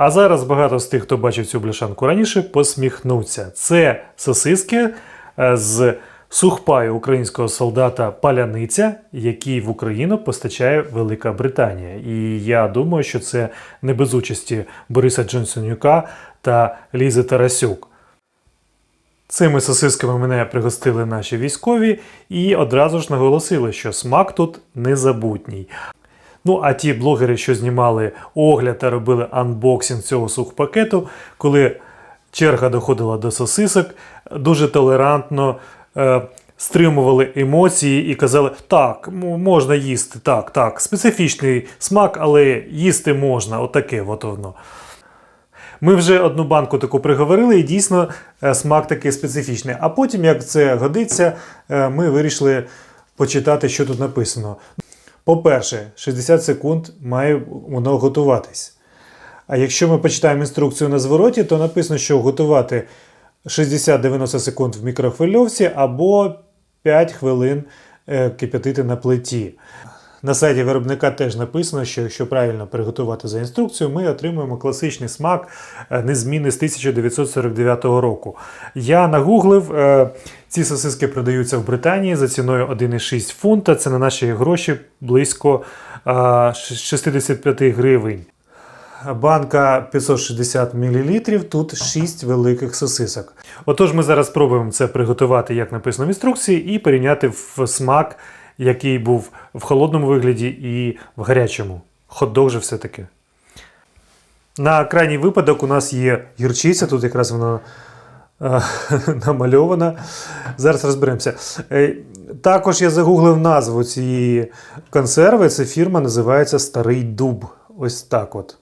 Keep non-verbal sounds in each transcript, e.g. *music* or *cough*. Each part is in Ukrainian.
А зараз багато з тих, хто бачив цю бляшанку раніше, посміхнуться. Це сосиски е, з сухпаю українського солдата Паляниця, який в Україну постачає Велика Британія. І я думаю, що це не без участі Бориса Джонсонюка та Лізи Тарасюк. Цими сосисками мене пригостили наші військові і одразу ж наголосили, що смак тут незабутній. Ну, а ті блогери, що знімали огляд та робили анбоксинг цього сухпакету, коли черга доходила до сосисок, дуже толерантно е, стримували емоції і казали: так, можна їсти, так, так, специфічний смак, але їсти можна, отаке от воно. Ми вже одну банку таку приговорили, і дійсно е, смак такий специфічний. А потім, як це годиться, е, ми вирішили почитати, що тут написано. По-перше, 60 секунд має воно готуватись. А якщо ми почитаємо інструкцію на звороті, то написано, що готувати 60-90 секунд в мікрохвильовці або 5 хвилин е, кип'ятити на плиті. На сайті виробника теж написано, що якщо правильно приготувати за інструкцією, ми отримуємо класичний смак е, незмінний з 1949 року. Я нагуглив, е, ці сосиски продаються в Британії за ціною 1,6 фунта. Це на наші гроші близько е, 65 гривень. Банка 560 мл, тут 6 великих сосисок. Отож, ми зараз спробуємо це приготувати, як написано в інструкції, і порівняти в смак, який був в холодному вигляді і в гарячому. Хот-дог же все-таки. На крайній випадок у нас є гірчиця, тут якраз вона е, *laughs* намальована. Зараз розберемося. Е, Також я загуглив назву цієї консерви. Це фірма називається Старий Дуб. Ось так от.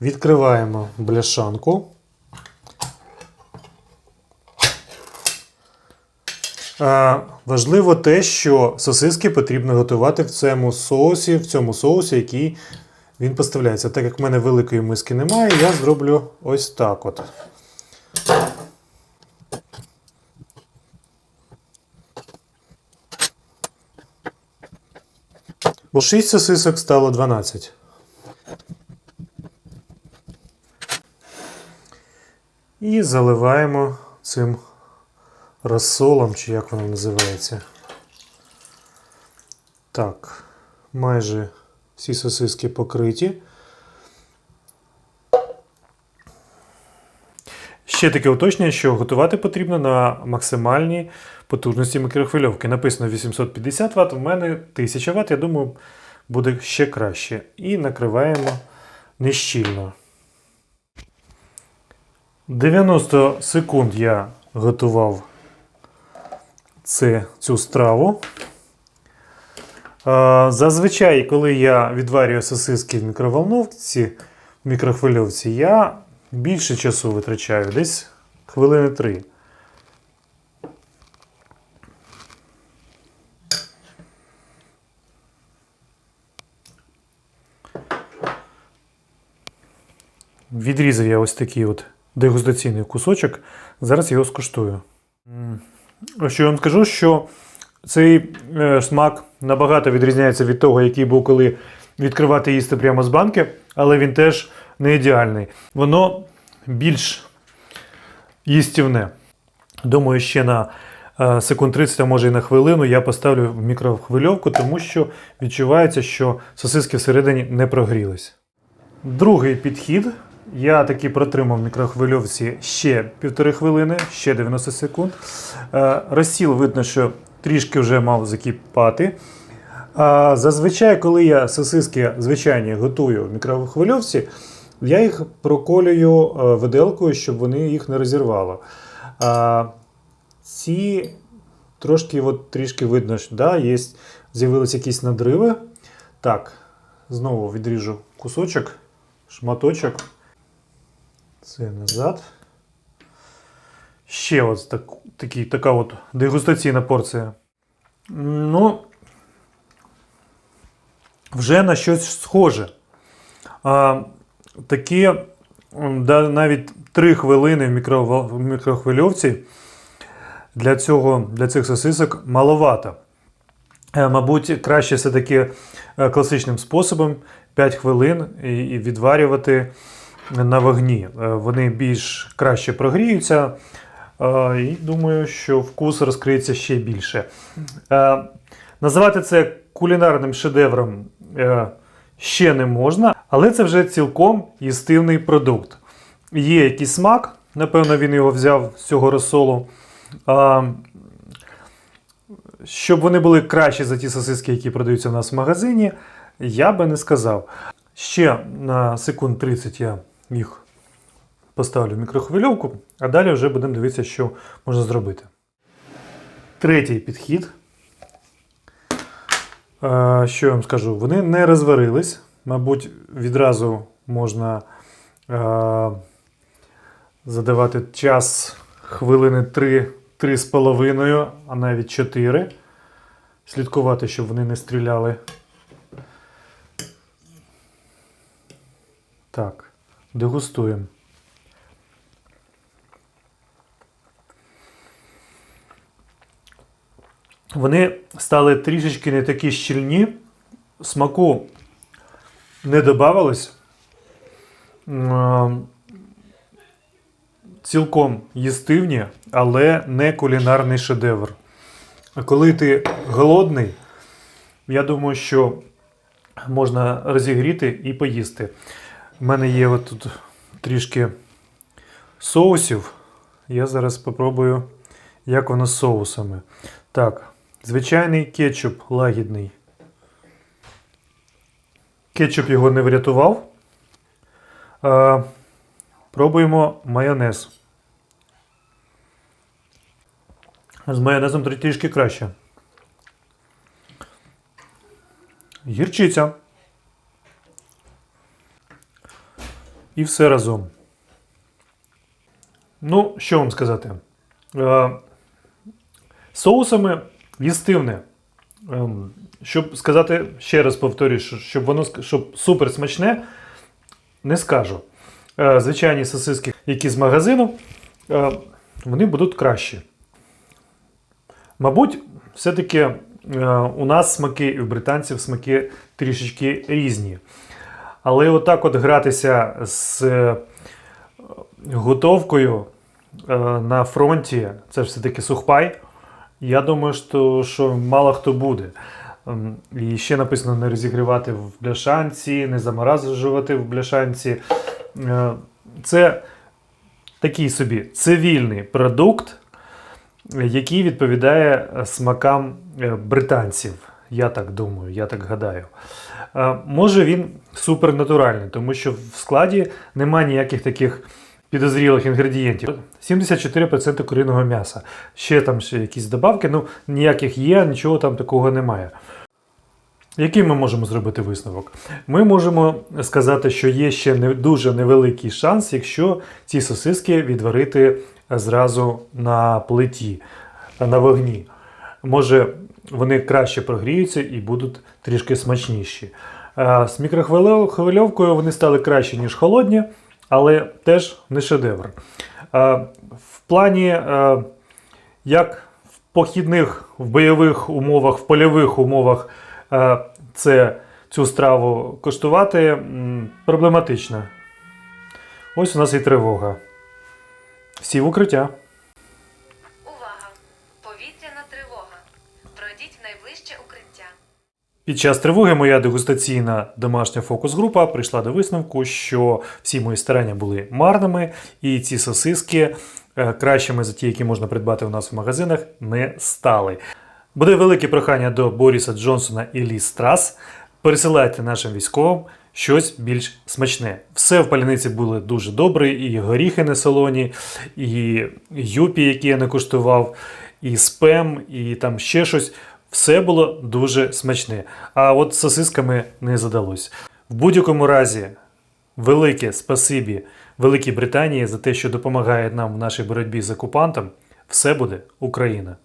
Відкриваємо бляшанку. Важливо те, що сосиски потрібно готувати в цьому соусі, в цьому соусі, який він поставляється. Так як в мене великої миски немає, я зроблю ось так от. Бо 6 сосисок стало 12. І заливаємо цим розсолом, чи як воно називається. Так, майже всі сосиски покриті. Ще таке уточнення, що готувати потрібно на максимальній потужності мікрохвильовки. Написано 850 Вт, у мене 1000 Вт, я думаю, буде ще краще. І накриваємо нещільно. 90 секунд я готував це, цю страву. Зазвичай, коли я відварюю сосиски в мікроволновці, в мікрохвильовці, я більше часу витрачаю, десь хвилини 3. Відрізав я ось такий от дегустаційний кусочок. Зараз його скуштую. Що я вам скажу, що цей е, смак набагато відрізняється від того, який був, коли відкривати їсти прямо з банки, але він теж не ідеальний. Воно більш їстівне. Думаю, ще на е, секунд 30, а може і на хвилину я поставлю в мікрохвильовку, тому що відчувається, що сосиски всередині не прогрілись. Другий підхід. Я таки протримав в мікрохвильовці ще півтори хвилини, ще 90 секунд. Е, Розсіл видно, що трішки вже мав закипати. А зазвичай, коли я сосиски звичайні готую в мікрохвильовці, я їх проколюю е, виделкою, щоб вони їх не розірвало. Ці трошки от, трішки видно, що да, є, з'явилися якісь надриви. Так, знову відріжу кусочок, шматочок. Це назад. Ще от так, такі, така от дегустаційна порція. Ну, вже на щось схоже. А, такі навіть 3 хвилини в, мікро, в мікрохвильовці для, цього, для цих сосисок маловато. Е, Мабуть, краще все-таки е, класичним способом 5 хвилин і, і відварювати на вогні. Е, Вони більш краще прогріються. е, І думаю, що вкус розкриється ще більше. Е, Називати це кулінарним шедевром ще не можна, але це вже цілком їстивний продукт. Є якийсь смак, напевно, він його взяв з цього розсолу. Щоб вони були кращі за ті сосиски, які продаються в нас в магазині, я би не сказав. Ще на секунд 30 я їх поставлю в мікрохвильовку, а далі вже будемо дивитися, що можна зробити. Третій підхід. Що я вам скажу? Вони не розварились. Мабуть, відразу можна задавати час хвилини 3, 3 з половиною, а навіть 4. Слідкувати, щоб вони не стріляли. Так, дегустуємо. Вони стали трішечки не такі щільні, смаку не додавалось. Цілком їстивні, але не кулінарний шедевр. Коли ти голодний, я думаю, що можна розігріти і поїсти. У мене є от тут трішки соусів. Я зараз спробую, як воно з соусами. Так, звичайний кетчуп лагідний. Кетчуп його не врятував. А, пробуємо майонез. З майонезом трішки краще. Гірчиця. І все разом. Ну, що вам сказати? Е, соусами їстивне. Ем, Щоб сказати, ще раз повторюю, щоб воно щоб супер смачне, не скажу. Е, Звичайні сосиски, які з магазину, е, вони будуть кращі. Мабуть, все-таки у нас смаки і у британців смаки трішечки різні. Але отак от гратися з е, готовкою е, на фронті, це все-таки сухпай. Я думаю, що, що мало хто буде. Ем, І ще написано не розігрівати в бляшанці, не заморажувати в бляшанці. Е, Це такий собі цивільний продукт, який відповідає смакам британців. Я так думаю, я так гадаю. Е, Може він супернатуральний, тому що в складі немає ніяких таких підозрілих інгредієнтів. 74% куриного м'яса. Ще там ще якісь добавки, ну ніяких є, нічого там такого немає. Який ми можемо зробити висновок? Ми можемо сказати, що є ще не дуже невеликий шанс, якщо ці сосиски відварити зразу на плиті, на вогні. Може, вони краще прогріються і будуть трішки смачніші. Е, З мікрохвильовкою вони стали краще, ніж холодні, але теж не шедевр. Е, В плані, е, як в похідних, в бойових умовах, в польових умовах це, цю страву коштувати, проблематично. Ось у нас і тривога. Всі в укриття. Під час тривоги моя дегустаційна домашня фокус-група прийшла до висновку, що всі мої старання були марними, і ці сосиски е, кращими за ті, які можна придбати у нас в магазинах, не стали. Буде велике прохання до Боріса Джонсона і Лі Страс. Пересилайте нашим військовим щось більш смачне. Все в паляниці було дуже добре, і горіхи не солоні, і юпі, які я не куштував, і спем, і там ще щось. Все було дуже смачне. А от з сосисками не задалось. В будь-якому разі, велике спасибі Великій Британії за те, що допомагає нам в нашій боротьбі з окупантом. Все буде Україна!